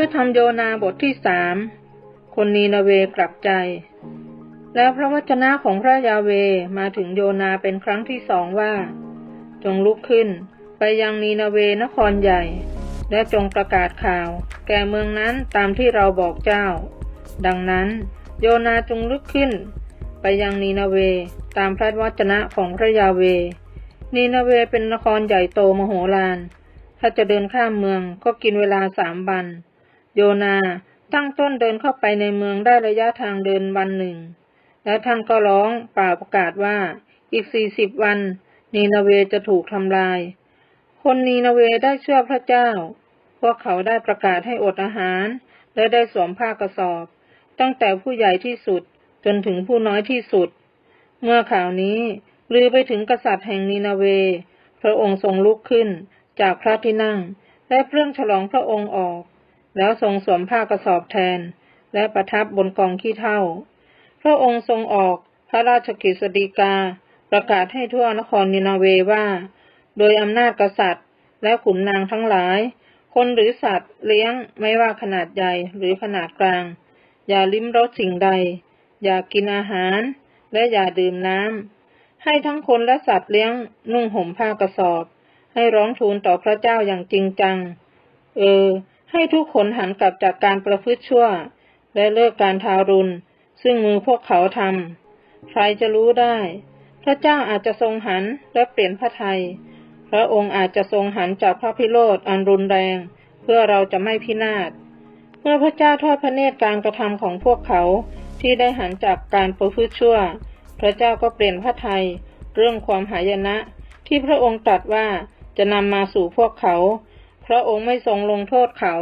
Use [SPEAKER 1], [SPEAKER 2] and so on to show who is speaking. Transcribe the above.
[SPEAKER 1] ระธรรมโยนาบทที่สามคนนีนาเวกลับใจ แล้วพระวจนะของพระยาเวมาถึงโยนาเป็นครั้งที่สองว่า จงลุกขึ้น ไปยังนีนาเวนครใหญ่ และจงประกาศข่าว แก่เมืองนั้นตามที่เราบอกเจ้า ดังนั้น โยนาจงลุกขึ้น ไปยังนีนาเวตามพระวจนะของพระยาเว นีนาเวเป็นนครใหญ่โตมโหฬารถ้าจะเดินข้ามเมืองก็กินเวลาสามวัน โยนาตั้งต้นเดินเข้าไปในเมืองได้ระยะทางเดินวันหนึ่ง แล้วท่านก็ร้องเป่าประกาศว่าอีกสี่สิบวัน นีนาเวจะถูกทำลาย คนนีนาเวได้เชื่อพระเจ้า พวกเขาได้ประกาศให้อดอาหาร และได้สวมผ้ากระสอบ ตั้งแต่ผู้ใหญ่ที่สุดจนถึงผู้น้อยที่สุด เมื่อข่าวนี้ลือไปถึงกษัตริย์แห่งนีนาเว พระองค์ทรงลุกขึ้นจากพระที่นั่ง และเครื่องฉลองพระองค์ออก แล้วทรงสวมผ้ากระสอบแทน และประทับบนกองขี้เท่าพระองค์ทรงออกพระราชกฤษฎีกา ประกาศให้ทั่วนครนินาเวว่า โดยอำนาจกษัตริย์ และขุนนางทั้งหลาย คนหรือสัตว์เลี้ยงไม่ว่าขนาดใหญ่หรือขนาดกลาง อย่าลิ้มรสสิ่งใด อย่ากินอาหาร และอย่าดื่มน้ำ ให้ทั้งคนและสัตว์เลี้ยงนุ่งห่มผ้ากระสอบ ให้ร้องทูลต่อพระเจ้าอย่างจริงจัง เออ ให้ทุกคนหันกลับจากการประพฤติชั่ว และเลิกการทารุณ ซึ่งมือพวกเขาทำใครจะรู้ได้ พระเจ้าอาจจะทรงหันและเปลี่ยนพระทัยพระองค์อาจจะทรงหันจากพระพิโรธอันรุนแรง เพื่อเราจะไม่พินาศเมื่อพระเจ้าทอดพระเนตรการกระทำของพวกเขาที่ได้หันจากการประพฤติชั่ว พระเจ้าก็เปลี่ยนพระทัยเรื่องความหายนะ ที่พระองค์ตรัสว่าจะนำมาสู่พวกเขา ระองค์ไม่ทรงลงโทษเขา